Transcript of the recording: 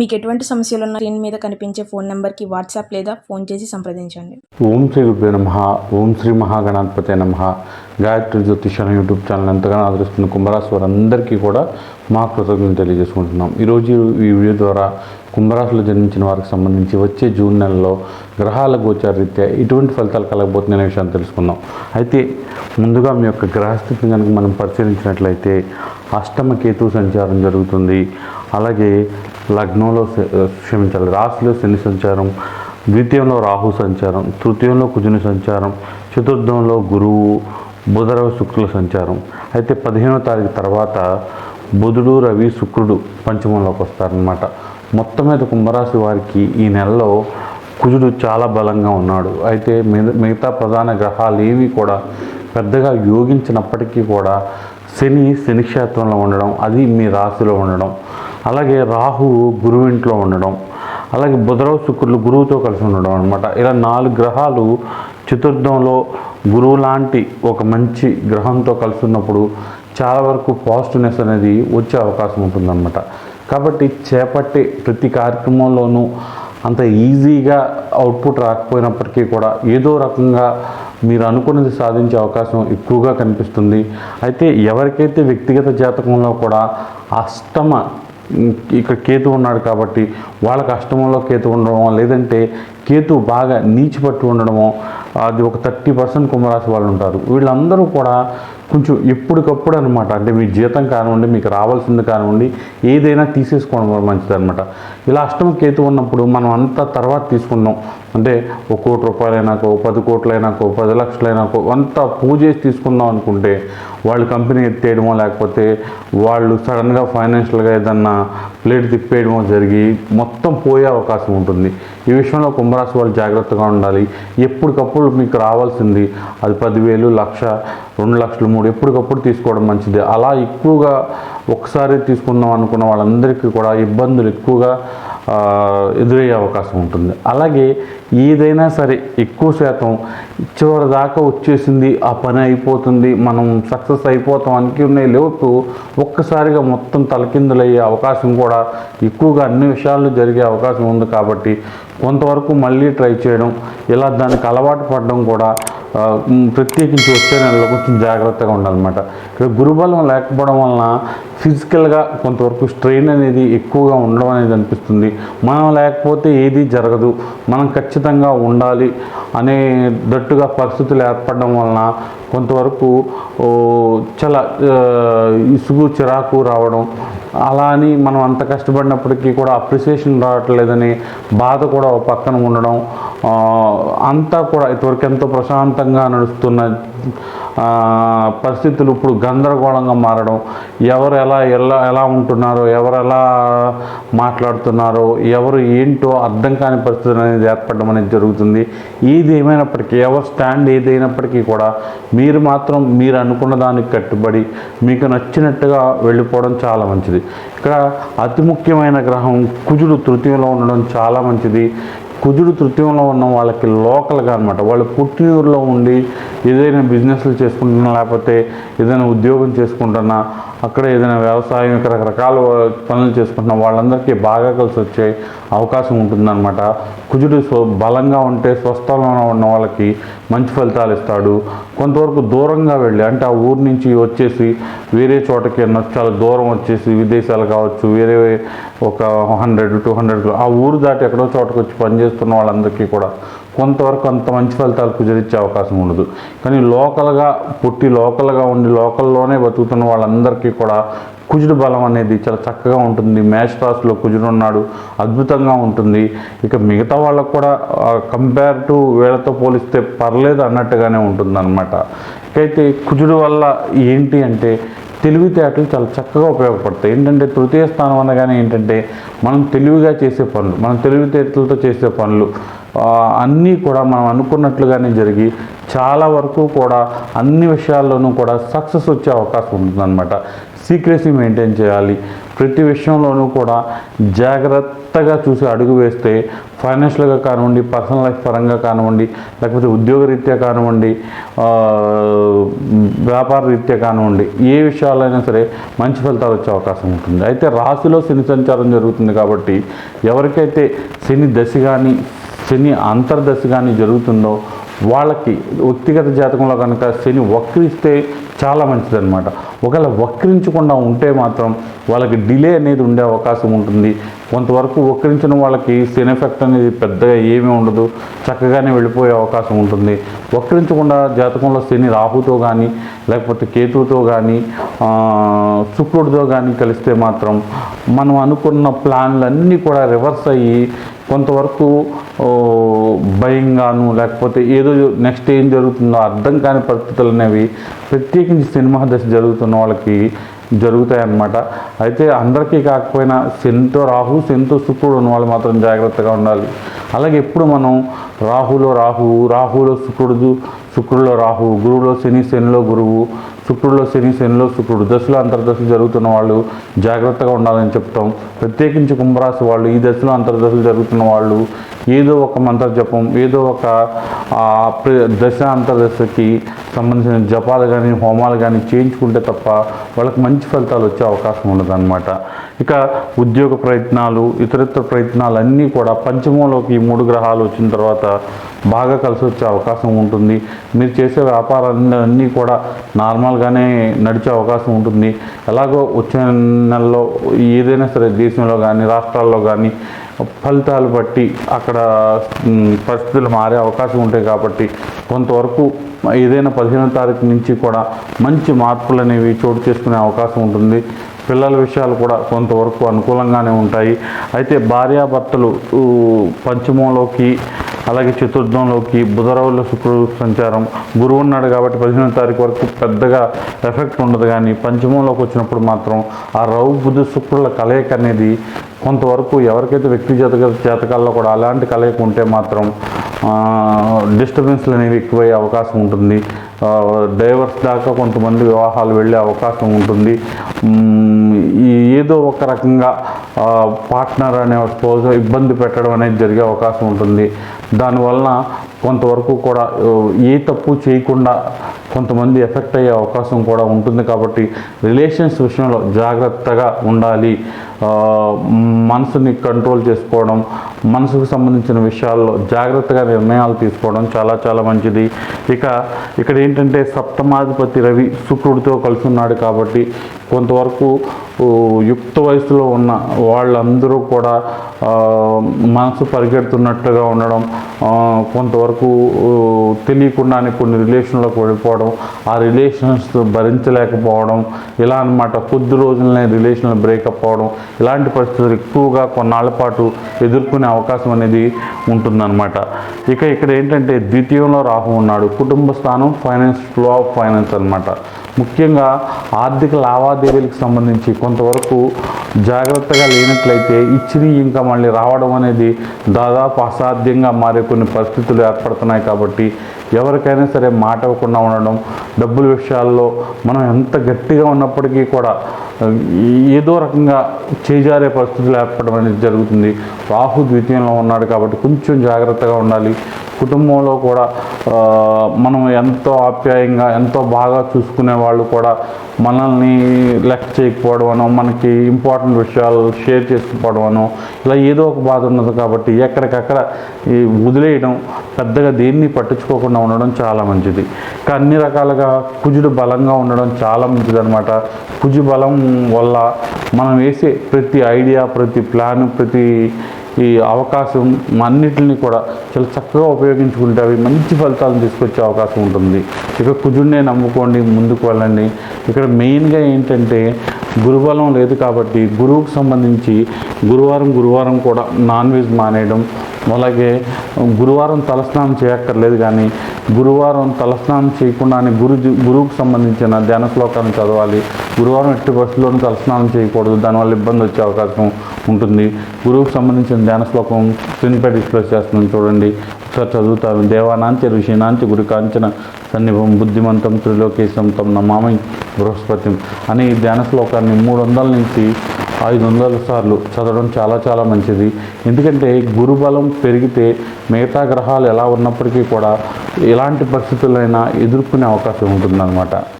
మీకు ఎటువంటి సమస్యలు ఉన్న స్క్రీన్ మీద కనిపించే ఫోన్ నెంబర్కి వాట్సాప్ లేదా ఫోన్ చేసి సంప్రదించండి. ఓం శ్రీ గురుభ్యో నమ ఓం శ్రీ మహాగణాధిపతి నమ. గాయత్రి జ్యోతిషాల యూట్యూబ్ ఛానల్ ఎంతగానో ఆదరిస్తున్న కుంభరాశి వారందరికీ కూడా మా కృతజ్ఞతలు తెలియజేసుకుంటున్నాం. ఈరోజు ఈ వీడియో ద్వారా కుంభరాశిలో జన్మించిన వారికి సంబంధించి వచ్చే జూన్ నెలలో గ్రహాల గోచారీత్యా ఎటువంటి ఫలితాలు కలగబోతున్న విషయాన్ని తెలుసుకుందాం. అయితే ముందుగా మీ యొక్క గ్రహస్థితిని కనుక మనం పరిశీలించినట్లయితే అష్టమ కేతు సంచారం జరుగుతుంది. అలాగే లగ్నంలో క్షమించాలి. రాశిలో శని సంచారం ద్వితీయంలో రాహు సంచారం తృతీయంలో కుజుని సంచారం చతుర్థంలో గురువు బుధరవ శుక్రుల సంచారం. అయితే పదిహేనో తారీఖు తర్వాత బుధుడు రవి శుక్రుడు పంచమంలోకి వస్తారనమాట మొత్తం మీద కుంభరాశి వారికి ఈ నెలలో కుజుడు చాలా బలంగా ఉన్నాడు. అయితే మిగ- మిగతా ప్రధాన గ్రహాలు ఏవి కూడా పెద్దగా యోగించినప్పటికీ కూడా శని శని క్షేత్రంలో ఉండడం అది మీ రాశిలో ఉండడం అలాగే రాహువు గురువు ఇంట్లో ఉండడం అలాగే బుధరావు శుక్రులు గురువుతో కలిసి ఉండడం అనమాట ఇలా నాలుగు గ్రహాలు చతుర్థంలో గురువు లాంటి ఒక మంచి గ్రహంతో కలిసి ఉన్నప్పుడు చాలా వరకు పాజిటివ్నెస్ అనేది వచ్చే అవకాశం ఉంటుందన్నమాట. కాబట్టి చేపట్టే ప్రతి కార్యక్రమంలోనూ అంత ఈజీగా అవుట్పుట్ రాకపోయినప్పటికీ కూడా ఏదో రకంగా మీరు అనుకున్నది సాధించే అవకాశం ఎక్కువగా కనిపిస్తుంది. అయితే ఎవరికైతే వ్యక్తిగత జాతకంలో కూడా అష్టమ ఇక్కడ కేతు ఉన్నాడు కాబట్టి వాళ్ళ కష్టంలో కేతు ఉండడమో లేదంటే కేతు బాగా నీచి పట్టి ఉండడమో అది ఒక థర్టీ పర్సెంట్ కుంభరాశి వాళ్ళు ఉంటారు. వీళ్ళందరూ కూడా కొంచెం ఎప్పటికప్పుడు అనమాట అంటే మీ జీతం కానివ్వండి మీకు రావాల్సింది కానివ్వండి ఏదైనా తీసేసుకోవడం మంచిదనమాట ఇలా అష్టమ కేతు ఉన్నప్పుడు మనం అంతా తర్వాత తీసుకున్నాం అంటే ఒక కోటి రూపాయలైనాకో పది కోట్లైనాకో పది లక్షలైనాకో అంతా పూజ చేసి తీసుకుందాం అనుకుంటే వాళ్ళు కంపెనీ ఎత్తేయడమో లేకపోతే వాళ్ళు సడన్గా ఫైనాన్షియల్గా ఏదన్నా ప్లేట్ తిప్పేయడం జరిగి మొత్తం పోయే అవకాశం ఉంటుంది. ఈ విషయంలో కుంభరాశి వాళ్ళు జాగ్రత్తగా ఉండాలి. ఎప్పటికప్పుడు మీకు రావాల్సింది అది పదివేలు లక్ష రెండు లక్షలు మూడు ఎప్పటికప్పుడు తీసుకోవడం మంచిది. అలా ఎక్కువగా ఒకసారి తీసుకుందాం అనుకున్న వాళ్ళందరికీ కూడా ఇబ్బందులు ఎక్కువగా ఎదురయ్యే అవకాశం ఉంటుంది. అలాగే ఏదైనా సరే ఎక్కువ శాతం చివరి దాకా వచ్చేసింది ఆ పని అయిపోతుంది మనం సక్సెస్ అయిపోతాం అనుకునే లోపు ఒక్కసారిగా మొత్తం తలకిందులయ్యే అవకాశం కూడా ఎక్కువగా అన్ని విషయాల్లో జరిగే అవకాశం ఉంది కాబట్టి కొంతవరకు మళ్ళీ ట్రై చేయడం ఇలా దానికి అలవాటు పడడం కూడా ప్రత్యేకించి వచ్చే నెలలో కొంచెం జాగ్రత్తగా ఉండాలన్నమాట. ఇక్కడ గురుబలం లేకపోవడం వలన ఫిజికల్గా కొంతవరకు స్ట్రెయిన్ అనేది ఎక్కువగా ఉండడం అనేది అనిపిస్తుంది. మనం లేకపోతే ఏది జరగదు. మనం ఖచ్చితంగా ఉండాలి అనే దట్టుగా పరిస్థితులు ఏర్పడడం వలన కొంతవరకు చాలా ఇసుగు చిరాకు రావడం అలా అని మనం అంత కష్టపడినప్పటికీ కూడా అప్రిసియేషన్ రావట్లేదని బాధ కూడా పక్కన ఉండడం అంతా కూడా ఇటువరకు ఎంతో ప్రశాంతంగా నడుస్తున్న పరిస్థితులు ఇప్పుడు గందరగోళంగా మారడం ఎవరు ఎలా ఎలా ఎలా ఉంటున్నారో ఎవరు ఎలా మాట్లాడుతున్నారో ఎవరు ఏంటో అర్థం కాని పరిస్థితులు అనేది ఏర్పడడం అనేది జరుగుతుంది. ఏది ఏమైనప్పటికీ ఎవరు స్టాండ్ ఏదైనప్పటికీ కూడా మీరు మాత్రం మీరు అనుకున్న దానికి కట్టుబడి మీకు నచ్చినట్టుగా వెళ్ళిపోవడం చాలా మంచిది. ఇక్కడ అతి ముఖ్యమైన గ్రహం కుజుడు తృతీయంలో ఉండడం చాలా మంచిది. కుజుడు తృతీయంలో ఉన్న వాళ్ళకి లోకల్గా అనమాట వాళ్ళు పుట్టినూరులో ఉండి ఏదైనా బిజినెస్లు చేసుకుంటున్నా లేకపోతే ఏదైనా ఉద్యోగం చేసుకుంటున్నా అక్కడ ఏదైనా వ్యవసాయం ఇక్కడ రకరకాల పనులు చేసుకుంటున్న వాళ్ళందరికీ బాగా కలిసి వచ్చే అవకాశం ఉంటుందన్నమాట. కుజుడు స్వ బలంగా ఉంటే స్వస్థలంలో ఉన్న వాళ్ళకి మంచి ఫలితాలు ఇస్తాడు. కొంతవరకు దూరంగా వెళ్ళి అంటే ఆ ఊరు నుంచి వచ్చేసి వేరే చోటకి చాలా దూరం వచ్చేసి విదేశాలు కావచ్చు వేరే ఒక హండ్రెడ్ టూ హండ్రెడ్ ఆ ఊరు దాటి ఎక్కడో చోటకి వచ్చి పనిచేస్తున్న వాళ్ళందరికీ కూడా కొంతవరకు అంత మంచి ఫలితాలు కుదిరించే అవకాశం ఉండదు. కానీ లోకల్గా పుట్టి లోకల్గా ఉండి లోకల్లోనే బతుకుతున్న వాళ్ళందరికీ కూడా కుజుడు బలం అనేది చాలా చక్కగా ఉంటుంది. మేష రాశిలో కుజుడు ఉన్నాడు. అద్భుతంగా ఉంటుంది. ఇక మిగతా వాళ్ళకు కూడా కంపేర్ టు వీళ్ళతో పోలిస్తే పర్లేదు అన్నట్టుగానే ఉంటుంది అనమాట అయితే కుజుడు వల్ల ఏంటి అంటే తెలివితేటలు చాలా చక్కగా ఉపయోగపడతాయి. ఏంటంటే తృతీయ స్థానం అనగానే ఏంటంటే మనం తెలివిగా చేసే పనులు మనం తెలివితేటలతో చేసే పనులు అన్నీ కూడా మనం అనుకున్నట్లుగానే జరిగి చాలా వరకు కూడా అన్ని విషయాల్లోనూ కూడా సక్సెస్ వచ్చే అవకాశం ఉంటుందన్నమాట. సీక్రెసీ మెయింటైన్ చేయాలి. ప్రతి విషయంలోనూ కూడా జాగ్రత్తగా చూసి అడుగు వేస్తే ఫైనాన్షియల్గా కానివ్వండి పర్సనల్ లైఫ్ పరంగా కానివ్వండి లేకపోతే ఉద్యోగ రీత్యా కానివ్వండి వ్యాపార రీత్యా కానివ్వండి ఏ విషయాలైనా సరే మంచి ఫలితాలు వచ్చే అవకాశం ఉంటుంది. అయితే రాశిలో శని సంచారం జరుగుతుంది కాబట్టి ఎవరికైతే శని దశ కానీ శని అంతర్దశ కానీ జరుగుతుందో వాళ్ళకి వ్యక్తిగత జాతకంలో కనుక శని వక్రిస్తే చాలా మంచిదన్నమాట. ఒకవేళ వక్రించకుండా ఉంటే మాత్రం వాళ్ళకి డిలే అనేది ఉండే అవకాశం ఉంటుంది. కొంతవరకు వక్రించిన వాళ్ళకి శని ఎఫెక్ట్ అనేది పెద్దగా ఏమీ ఉండదు. చక్కగానే వెళ్ళిపోయే అవకాశం ఉంటుంది. వక్రించకుండా జాతకంలో శని రాహుతో కానీ లేకపోతే కేతువుతో కానీ శుక్రుడితో కానీ కలిస్తే మాత్రం మనం అనుకున్న ప్లాన్లన్నీ కూడా రివర్స్ అయ్యి కొంతవరకు భయంగాను లేకపోతే ఏదో నెక్స్ట్ ఏం జరుగుతుందో అర్థం కాని పరిస్థితులు అనేవి ప్రత్యేకించి సినిమా దశ జరుగుతున్న వాళ్ళకి జరుగుతాయి అన్నమాట అయితే అందరికీ కాకపోయినా శనితో రాహు శనితో శుక్రుడు ఉన్న వాళ్ళు మాత్రం జాగ్రత్తగా ఉండాలి. అలాగే ఎప్పుడు మనం రాహులో రాహువు రాహులో శుక్రుడు శుక్రుడిలో రాహువు గురువులో శని శనిలో గురువు శుక్రుడిలో శని శనిలో శుక్రుడు. దశలో అంతర్దశలు జరుగుతున్న వాళ్ళు జాగ్రత్తగా ఉండాలని చెప్తాం. ప్రత్యేకించి కుంభరాశి వాళ్ళు ఈ దశలో అంతర్దశలు జరుగుతున్న వాళ్ళు ఏదో ఒక మంత్ర జపం ఏదో ఒక ప్ర- దశ అంతర్దశకి సంబంధించిన జపాలు కానీ హోమాలు కానీ చేయించుకుంటే తప్ప వాళ్ళకి మంచి ఫలితాలు వచ్చే అవకాశం ఉండదన్నమాట. ఇక ఉద్యోగ ప్రయత్నాలు ఇతరితర ప్రయత్నాలు అన్నీ కూడా పంచమంలోకి ఈ మూడు గ్రహాలు వచ్చిన తర్వాత బాగా కలిసి వచ్చే అవకాశం ఉంటుంది. మీరు చేసే వ్యాపారాలన్నీ అన్నీ కూడా నార్మల్గానే నడిచే అవకాశం ఉంటుంది. ఎలాగో వచ్చే నెలలో ఏదైనా సరే దేశంలో కానీ రాష్ట్రాల్లో కానీ ఫలితాలు బట్టి అక్కడ పరిస్థితులు మారే అవకాశం ఉంటాయి కాబట్టి కొంతవరకు ఏదైనా పదిహేనో తారీఖు నుంచి కూడా మంచి మార్పులు అనేవి చోటు చేసుకునే అవకాశం ఉంటుంది. పిల్లల విషయాలు కూడా కొంతవరకు అనుకూలంగానే ఉంటాయి. అయితే భార్యాభర్తలు పంచమంలోకి అలాగే చతుర్థంలోకి బుధరవుల శుక్రుడు సంచారం. గురువు ఉన్నాడు కాబట్టి పదిహేనో తారీఖు వరకు పెద్దగా ఎఫెక్ట్ ఉండదు కానీ పంచమంలోకి వచ్చినప్పుడు మాత్రం ఆ రవు బుధ శుక్రుల కలయిక అనేది కొంతవరకు ఎవరికైతే వ్యక్తి జాతక జాతకాల్లో కూడా అలాంటి కలయిక ఉంటే మాత్రం డిస్టర్బెన్స్లు అనేవి ఎక్కువయ్యే అవకాశం ఉంటుంది. డైవర్స్ దాకా కొంతమంది వివాహాలు వెళ్ళే అవకాశం ఉంటుంది. ఈ ఏదో ఒక రకంగా పార్ట్నర్ అనే స్పోజ్ ఇబ్బంది పెట్టడం అనేది జరిగే అవకాశం ఉంటుంది. దానివలన కొంతవరకు కూడా ఏ తప్పు చేయకుండా కొంతమంది ఎఫెక్ట్ అయ్యే అవకాశం కూడా ఉంటుంది కాబట్టి రిలేషన్స్ విషయంలో జాగ్రత్తగా ఉండాలి. మనసుని కంట్రోల్ చేసుకోవడం మనసుకు సంబంధించిన విషయాల్లో జాగ్రత్తగా నిర్ణయాలు తీసుకోవడం చాలా చాలా మంచిది. ఇక ఇక్కడ ఏంటంటే సప్తమాధిపతి రవి శుక్రుడితో కలిసి ఉన్నాడు కాబట్టి కొంతవరకు యుక్త వయసులో ఉన్న వాళ్ళందరూ కూడా మనసు పరిగెడుతున్నట్లుగా ఉండడం కొంతవరకు తెలియకుండానే కొన్ని రిలేషన్లోకి వెళ్ళిపోవడం ఆ రిలేషన్స్ భరించలేకపోవడం ఇలా అన్నమాట కొద్ది రోజులనే రిలేషన్లు బ్రేకప్ అవడం ఇలాంటి పరిస్థితులు ఎక్కువగా కొన్నాళ్ళ పాటు ఎదుర్కొనే అవకాశం అనేది ఉంటుందన్నమాట. ఇక ఇక్కడ ఏంటంటే ద్వితీయంలో రాహు ఉన్నాడు. కుటుంబ స్థానం ఫైనాన్స్ ఫ్లో ఆఫ్ ఫైనాన్స్ అన్నమాట. ముఖ్యంగా ఆర్థిక లావాదేవీలకు సంబంధించి కొంతవరకు జాగ్రత్తగా లేనట్లయితే ఇచ్చిన ఇంకా మళ్ళీ రావడం అనేది దాదాపు అసాధ్యంగా మారే కొన్ని పరిస్థితులు ఏర్పడుతున్నాయి కాబట్టి ఎవరికైనా సరే మాట ఇవ్వకుండా ఉండడం డబ్బుల విషయాల్లో మనం ఎంత గట్టిగా ఉన్నప్పటికీ కూడా ఏదో రకంగా చేజారే పరిస్థితులు ఏర్పడడం అనేది జరుగుతుంది. రాహు ద్వితీయంలో ఉన్నాడు కాబట్టి కొంచెం జాగ్రత్తగా ఉండాలి. కుటుంబంలో కూడా మనం ఎంతో ఆప్యాయంగా ఎంతో బాగా చూసుకునే వాళ్ళు కూడా మనల్ని లెక్క చేయకపోవడం అనో మనకి ఇంపార్టెంట్ విషయాలు షేర్ చేసుకోవడం అనో ఇలా ఏదో ఒక బాధ ఉన్నది కాబట్టి ఎక్కడికక్కడ ఈ వదిలేయడం పెద్దగా దేన్ని పట్టించుకోకుండా ఉండడం చాలా మంచిది. ఇంకా అన్ని రకాలుగా కుజుడు బలంగా ఉండడం చాలా మంచిది అనమాట కుజు బలం వల్ల మనం వేసే ప్రతి ఐడియా ప్రతి ప్లాన్ ప్రతి ఈ అవకాశం అన్నిటిని కూడా చాలా చక్కగా ఉపయోగించుకుంటే అవి మంచి ఫలితాలను తీసుకొచ్చే అవకాశం ఉంటుంది. ఇక కుజుడినే నమ్ముకోండి ముందుకు వెళ్ళండి. ఇక్కడ మెయిన్గా ఏంటంటే గురుబలం లేదు కాబట్టి గురువుకు సంబంధించి గురువారం గురువారం కూడా నాన్ వెజ్ మానేయడం అలాగే గురువారం తలస్నానం చేయక్కర్లేదు కానీ గురువారం తలస్నానం చేయకుండానే గురు గురువుకు సంబంధించిన ధ్యాన శ్లోకాలను చదవాలి. గురువారం ఎట్టి బస్సులోనూ తలస్నానం చేయకూడదు. దానివల్ల ఇబ్బంది వచ్చే అవకాశం ఉంటుంది. గురువుకు సంబంధించిన ధ్యాన శ్లోకం స్క్రీన్పై డిస్ప్లే చేస్తున్నాను చూడండి. చదువుతారు చదువుతాను. దేవానాంచ ఋషినాంచ గురి కాంచన సన్నిభం బుద్ధిమంతం త్రిలోకేశం తమ నమామి బృహస్పతి అని ఈ ధ్యాన శ్లోకాన్ని మూడు వందల నుంచి ఐదు వందల సార్లు చదవడం చాలా చాలా మంచిది. ఎందుకంటే గురుబలం పెరిగితే మిగతా గ్రహాలు ఎలా ఉన్నప్పటికీ కూడా ఎలాంటి పరిస్థితులైనా ఎదుర్కొనే అవకాశం ఉంటుందన్నమాట.